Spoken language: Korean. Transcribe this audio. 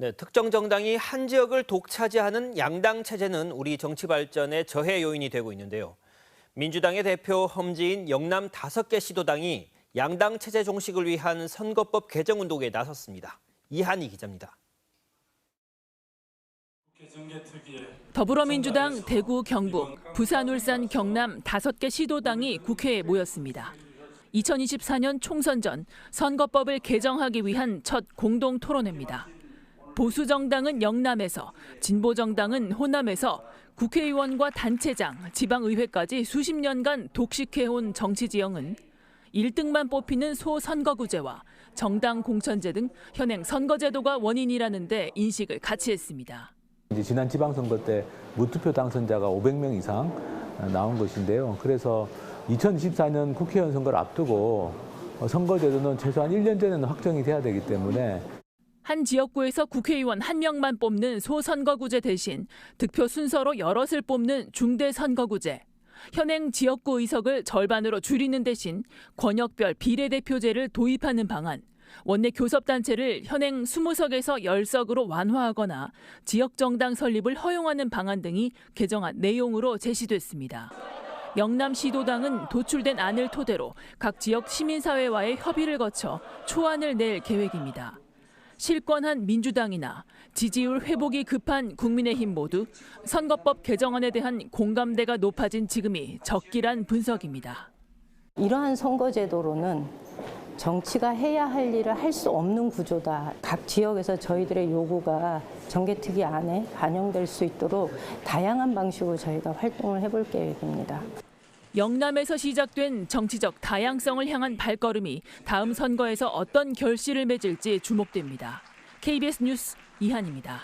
네, 특정 정당이 한 지역을 독차지하는 양당 체제는 우리 정치 발전의 저해 요인이 되고 있는데요. 민주당의 대표 험지인 영남 다섯 개 시도당이 양당 체제 종식을 위한 선거법 개정 운동에 나섰습니다. 이한희 기자입니다. 더불어민주당 대구, 경북, 부산, 울산, 경남 다섯 개 시도당이 국회에 모였습니다. 2024년 총선 전 선거법을 개정하기 위한 첫 공동 토론회입니다. 보수 정당은 영남에서, 진보 정당은 호남에서 국회의원과 단체장, 지방의회까지 수십 년간 독식해온 정치 지형은 1등만 뽑히는 소선거구제와 정당 공천제 등 현행 선거제도가 원인이라는데 인식을 같이 했습니다. 이제 지난 지방선거 때 무투표 당선자가 500명 이상 나온 것인데요. 그래서 2024년 국회의원 선거를 앞두고 선거제도는 최소한 1년 전에는 확정이 돼야 되기 때문에 한 지역구에서 국회의원 한 명만 뽑는 소선거구제 대신 득표 순서로 여럿을 뽑는 중대선거구제. 현행 지역구 의석을 절반으로 줄이는 대신 권역별 비례대표제를 도입하는 방안. 원내 교섭단체를 현행 20석에서 10석으로 완화하거나 지역정당 설립을 허용하는 방안 등이 개정안 내용으로 제시됐습니다. 영남시도당은 도출된 안을 토대로 각 지역 시민사회와의 협의를 거쳐 초안을 낼 계획입니다. 실권한 민주당이나 지지율 회복이 급한 국민의힘 모두 선거법 개정안에 대한 공감대가 높아진 지금이 적기란 분석입니다. 이러한 선거제도로는 정치가 해야 할 일을 할 수 없는 구조다. 각 지역에서 저희들의 요구가 정개특위 안에 반영될 수 있도록 다양한 방식으로 저희가 활동을 해볼 계획입니다. 영남에서 시작된 정치적 다양성을 향한 발걸음이 다음 선거에서 어떤 결실을 맺을지 주목됩니다. KBS 뉴스 이한입니다.